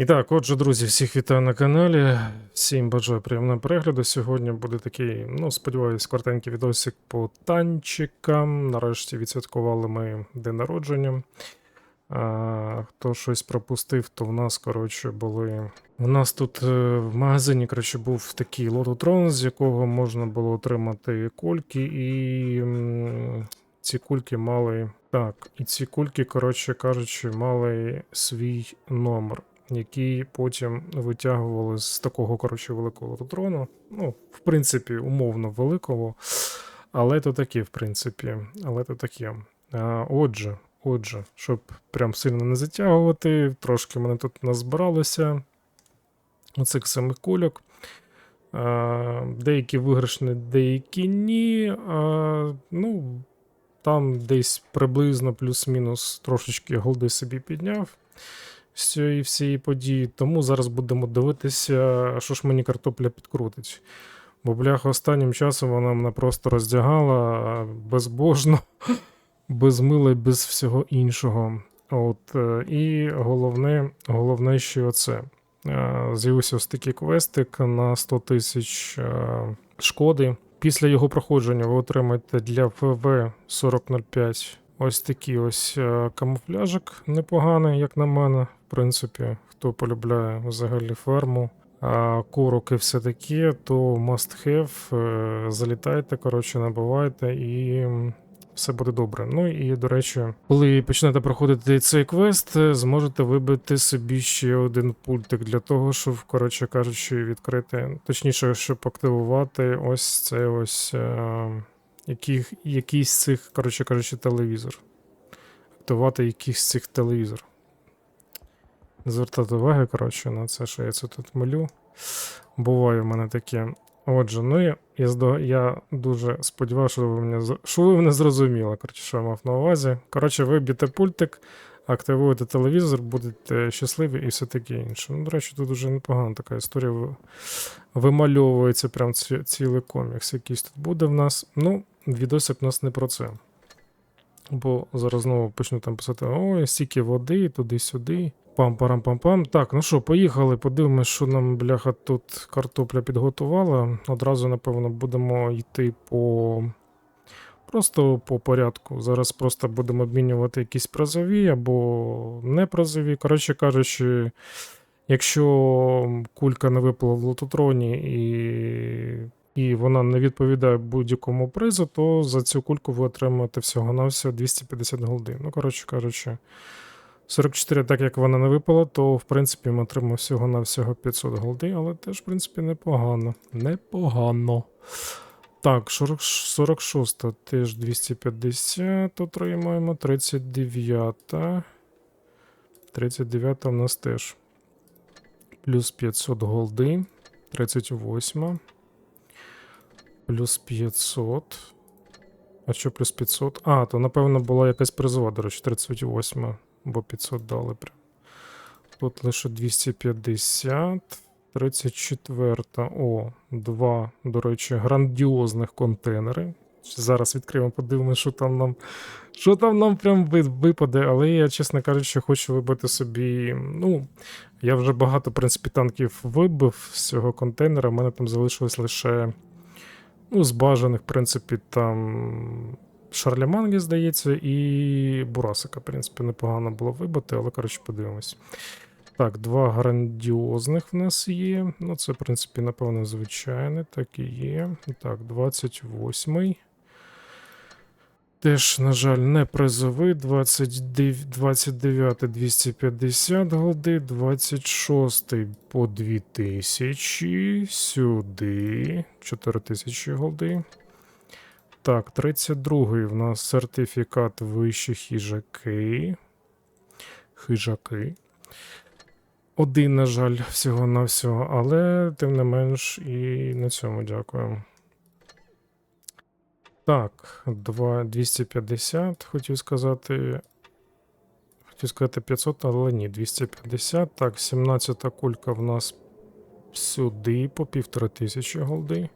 І так, отже, друзі, всіх вітаю на каналі. Всім бажаю приємного перегляду. Сьогодні буде такий, ну, сподіваюсь, коротенький відосик по танчикам. Нарешті відсвяткували ми день народження. А, хто щось пропустив, то в нас, коротше, були. У нас тут е, в магазині, коротше, був такий лототрон, з якого можна було отримати кульки, і ці кульки мали. Так, і ці кульки, коротше кажучи, мали свій номер який потім витягували з такого коротше великого лототрону. Ну, в принципі, умовно великого. Але то таке, в принципі, але то таке. Отже, отже, щоб прям сильно не затягувати, трошки мене тут назбиралося оцих самих кульок. Деякі виграшні, деякі ні. Ну, там десь приблизно плюс-мінус трошечки голди собі підняв з цієї всієї події. Тому зараз будемо дивитися, що ж мені картопля підкрутить. Бо, бляха, останнім часом вона мене просто роздягала безбожно, без мила і без всього іншого. От, е, І головне, головне, що оце. Е, З'явився ось такий квестик на 100 тисяч е, шкоди. Після його проходження ви отримаєте для ВВ 4005 ось такий ось камуфляжик непоганий, як на мене. Принципі, хто полюбляє взагалі ферму, а курок і все таке, то must have. е, Залітайте, коротше, набивайте і. Все буде добре. Ну і до речі, коли почнете проходити цей квест, е, зможете вибити собі ще один пультик для того, щоб, коротше кажучи, відкрити, точніше, щоб активувати ось цей ось е, яких, якийсь цих, коротше кажучи, телевізор. Активувати якийсь цих телевізор. Звертати уваги, коротше, на це, що я це тут малю. Буває в мене таке. Отже, ну я, я, дуже сподіваюся, що ви мене, що ви мене зрозуміли, коротше, що я мав на увазі. Коротше, ви б'єте пультик, активуєте телевізор, будете щасливі і все таке інше. Ну, до речі, тут дуже непогана така історія. Вимальовується прям ці, цілий комікс, якийсь тут буде в нас. Ну, відосик у нас не про це. Бо зараз знову почну там писати: ой, стільки води, туди-сюди. Пам-парам-пам-пам. Так, ну що, поїхали, подивимось, що нам, бляха, тут картопля підготувала. Одразу, напевно, будемо йти по. Просто по порядку. Зараз просто будемо обмінювати якісь призові або не призові. Коротше кажучи, якщо кулька не випала в лототроні і і вона не відповідає будь-якому призу, то за цю кульку ви отримаєте всього-навсього 250 голди. Ну, коротше кажучи, 44, так як вона не випала, то в принципі ми отримаємо всього-навсього 500 голди, але теж, в принципі, непогано. Непогано. Так, 40, 46 теж 250 отримаємо. 39. 39 у нас теж. Плюс 500 голди. 38. Плюс 500. А що плюс 500? А, то напевно була якась призова, до речі, 38, бо 500 дали прям. Тут лише 250. 34. О, два, до речі, грандіозних контейнери. Зараз відкриємо, подивимося, що там нам. Що там нам прям випаде, але я, чесно кажучи, хочу вибити собі. Ну, я вже багато, в принципі, танків вибив з цього контейнера. У мене там залишилось лише. Ну, з бажаних, в принципі, там. Шарляманги, здається, і Бурасика, в принципі, непогано було вибити, але, коротше, подивимось. Так, два грандіозних в нас є. Ну, це, в принципі, напевно, звичайне, так і є. Так, 28-й. Теж, на жаль, не призовий. 29 29 250 голди, 26 по 2000, сюди 4000 голди. Так, 32-й в нас сертифікат вищі хижаки. Хижаки. Один, на жаль, всього на всього, але тим не менш і на цьому дякую. Так, 2, 250, хотів сказати. Хотів сказати 500, але ні, 250. Так, 17 кулька в нас сюди по півтори тисячі голди.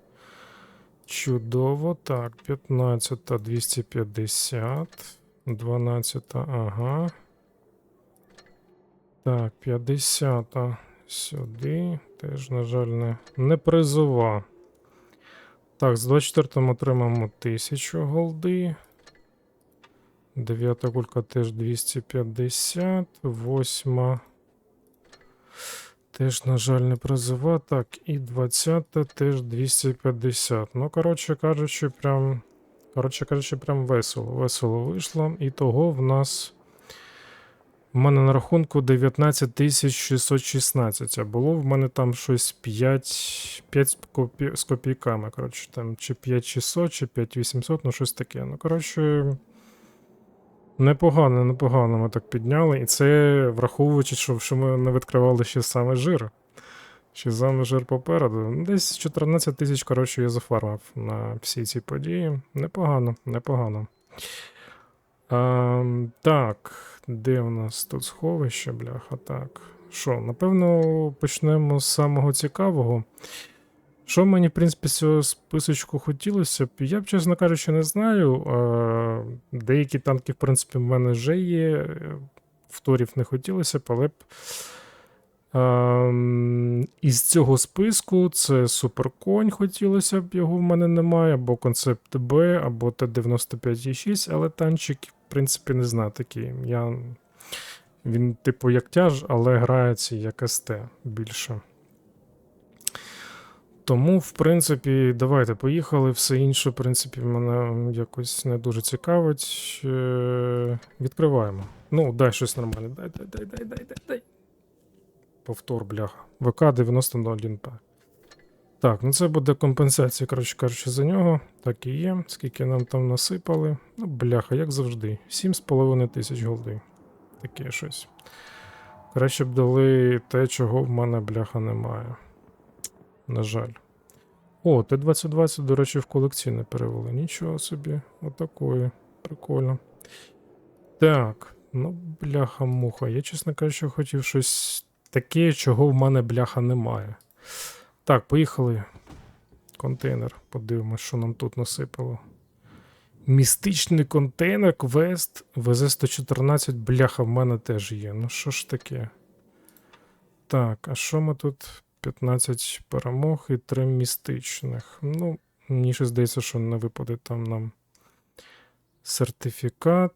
Чудово. Так, 15 250. 12, ага. Так, 50 сюди. Теж, на жаль, не, не призова. Так, з 24 отримаємо 1000 голди. Дев'ята кулька теж 250. Восьма. Теж, на жаль, не призова. Так, і 20 теж 250. Ну, коротше кажучи, прям. Коротше кажучи, прям весело. Весело вийшло. І того в нас. У мене на рахунку 19616, а було в мене там щось 5, 5 з, копі, з копійками. Коротше, там чи 5600, чи 5800, ну щось таке. Ну, коротше, непогано, непогано ми так підняли. І це враховуючи, що, що ми не відкривали ще саме жир. Ще саме жир попереду. Десь 14 тисяч, коротше, я зафармив на всі ці події. Непогано, непогано. А, так, де у нас тут сховище, бляха? Так. Що, напевно, почнемо з самого цікавого. Що мені, в принципі, з цього списочку хотілося б, я б, чесно кажучи, не знаю. Деякі танки, в принципі, в мене вже є. е, Вторів не хотілося б, але б. Ем, із цього списку це Суперконь, хотілося б, його в мене немає, або Концепт Б, або Т-95Е6, але танчик, в принципі, не знаю такий. Я... Він, типу, як тяж, але грається як СТ більше. Тому, в принципі, давайте поїхали. Все інше, в принципі, мене якось не дуже цікавить. Е, Відкриваємо. Ну, дай щось нормальне. Дай, дай, дай, дай, дай, дай. Повтор, бляха. ВК 91 п Так, ну це буде компенсація, коротше кажучи, за нього. Так і є. Скільки нам там насипали. Ну, бляха, як завжди. 7,5 тисяч голди. Таке щось. Краще б дали те, чого в мене бляха немає. На жаль. О, Т-2020, до речі, в колекційне перевели. Нічого собі. Отакої. Прикольно. Так, ну, бляха-муха. Я, чесно кажучи, хотів щось таке, чого в мене бляха немає. Так, поїхали. Контейнер. Подивимось, що нам тут насипало. Містичний контейнер, квест, ВЗ-114, бляха, в мене теж є. Ну що ж таке? Так, а що ми тут? 15 перемог і 3 містичних. Ну, мені ще здається, що не випаде там нам сертифікат.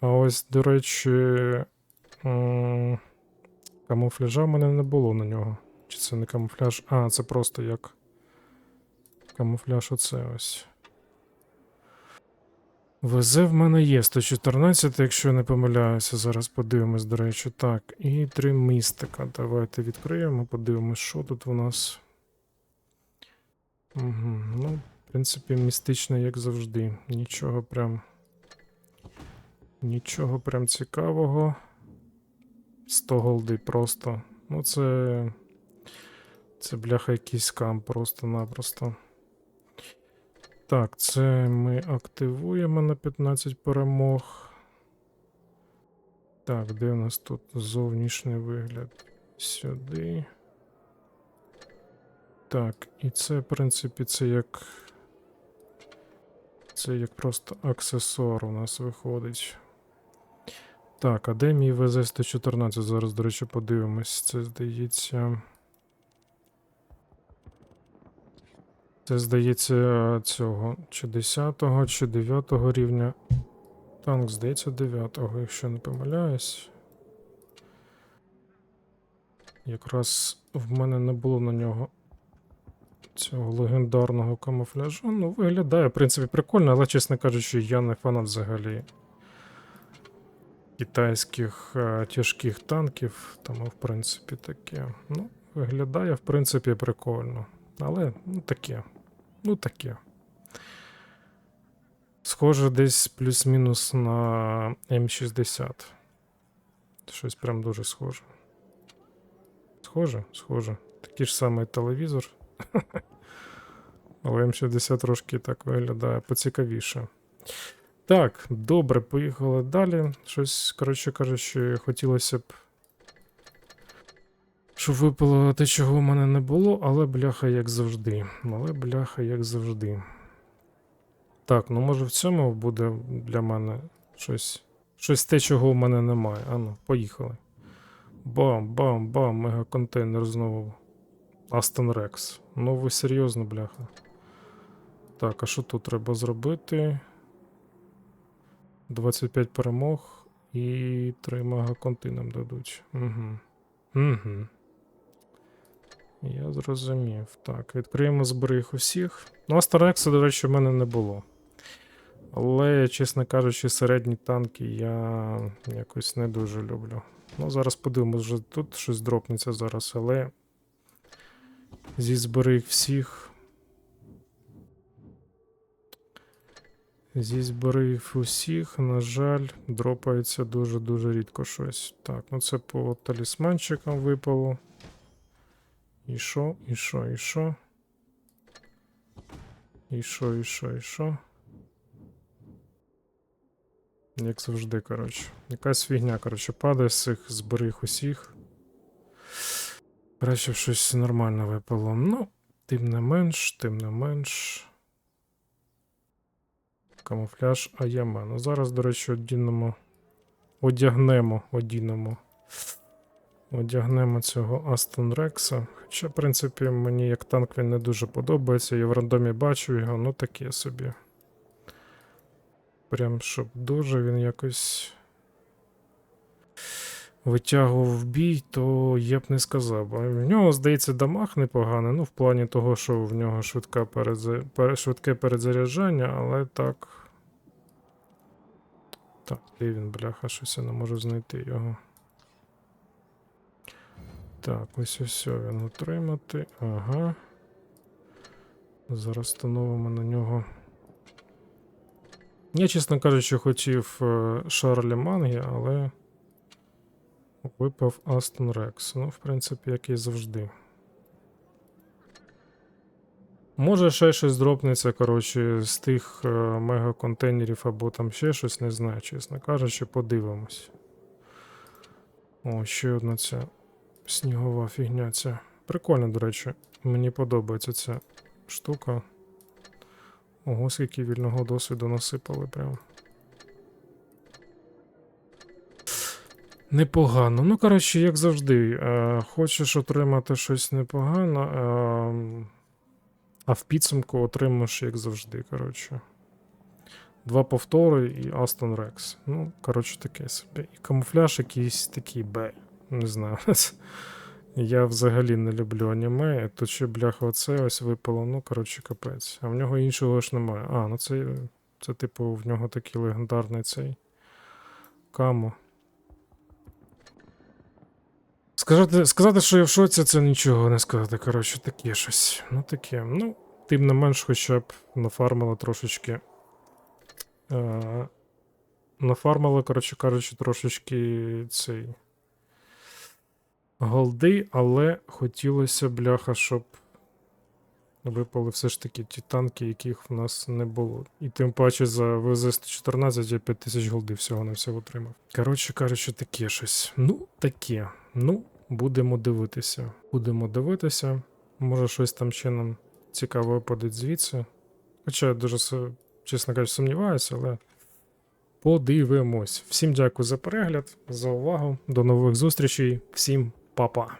А ось, до речі, камуфляжа в мене не було на нього. Чи це не камуфляж? А, це просто як камуфляж оце ось. ВЗ в мене є 114, якщо я не помиляюся. Зараз подивимось, до речі. Так, і три містика. Давайте відкриємо, подивимось, що тут у нас. Угу. Ну, в принципі, містично, як завжди. Нічого прям. Нічого прям цікавого. 100 голди просто. Ну, це. Це бляха якийсь скам просто-напросто. Так, це ми активуємо на 15 перемог. Так, де у нас тут зовнішній вигляд? Сюди. Так, і це, в принципі, це як. Це як просто аксесуар у нас виходить. Так, а де мій ВЗ-114? Зараз, до речі, подивимось. Це здається. Це здається цього чи 10-го, чи 9-го рівня. Танк, здається, 9-го, якщо не помиляюсь. Якраз в мене не було на нього цього легендарного камуфляжу. Ну, виглядає, в принципі, прикольно, але, чесно кажучи, я не фанат взагалі китайських е, тяжких танків, тому, в принципі, таке. Ну, виглядає, в принципі, прикольно. Але ну таке. Ну таке. Схоже, десь плюс-мінус на М60. Щось прям дуже схоже. Схоже, схоже. Такий ж самий телевізор. Але М60 трошки так виглядає поцікавіше. Так, добре, поїхали далі. Щось, коротше кажучи, хотілося б. Щоб випало те, чого в мене не було, але бляха, як завжди. Але бляха, як завжди. Так, ну може в цьому буде для мене щось. Щось те, чого в мене немає. Ану, поїхали. Бам-бам-бам, мегаконтейнер знову. Астон Рекс. Ну ви серйозно, бляха. Так, а що тут треба зробити? 25 перемог і 3 мегаконти нам дадуть. Угу. Угу. Я зрозумів. Так, відкриємо зберіг усіх. Ну, Астон Рекса, до речі, в мене не було. Але, чесно кажучи, середні танки я якось не дуже люблю. Ну, зараз подивимось, вже тут щось дропнеться зараз, але зі зберіг всіх. Зі зберіг усіх, на жаль, дропається дуже-дуже рідко щось. Так, ну це по талісманчикам випало. І що, і що, і що? І що, і що, і що? Як завжди, коротше. Якась фігня, коротше, падає з цих зберіг усіх. Краще щось нормально випало. Ну, тим не менш, тим не менш. Камуфляж АЯМА. Ну, зараз, до речі, одінемо. Одягнемо, одінемо. Одягнемо цього Астон Рекса. Хоча, в принципі, мені як танк він не дуже подобається. Я в рандомі бачу його, ну таке собі. Прям щоб дуже він якось витягував бій, то я б не сказав. В нього, здається, дамаг непоганий. Ну, в плані того, що в нього швидка передза... швидке перезаряджання, але так. Так, де він, бляха, щось я не можу знайти його. Так, ось ось він отримати. Ага. Зараз встановимо на нього. Я, чесно кажучи, хотів е, Шарлі Мангі, але випав Астон Рекс. Ну, в принципі, як і завжди. Може, ще щось дропнеться, коротше, з тих е, мегаконтейнерів або там ще щось, не знаю, чесно кажучи, подивимось. О, ще одна ця снігова фігня ця. Прикольно, до речі. Мені подобається ця штука. Ого, скільки вільного досвіду насипали прям. Непогано. Ну, коротше, як завжди, е, хочеш отримати щось непогано, е, а в підсумку отримаєш, як завжди, коротше. Два повтори і Астон Рекс. Ну, коротше, таке собі. І камуфляж якийсь такий бе. Не знаю. Я взагалі не люблю аніме. Тут ще бляха оце ось випало. Ну, коротше, капець. А в нього іншого ж немає. А, ну це, це типу, в нього такий легендарний цей камо. Сказати, сказати, що я в шоці, це нічого не сказати. Коротше, таке щось. Ну таке. Ну, тим не менш, хоча б нафармило трошечки. Е, нафармило, коротше кажучи, трошечки цей. Голди, але хотілося бляха, щоб випали все ж таки ті танки, яких в нас не було. І тим паче за ВЗ-114 я 5000 голди всього на всього отримав. Коротше кажучи, таке щось. Ну, таке. Ну, будемо дивитися. Будемо дивитися. Може, щось там ще нам цікаво випаде звідси. Хоча я дуже, чесно кажучи, сумніваюся, але подивимось. Всім дякую за перегляд, за увагу. До нових зустрічей. Всім папа.